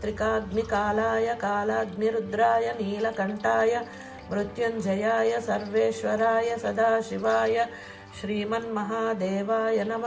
త్రికాగ్నికాలాయ కాలాగ్నిరుద్రాయ నీలకంఠాయ మృత్యుంజయాయ సర్వేశ్వరాయ సదాశివాయ శ్రీమన్మహాదేవాయ నమ.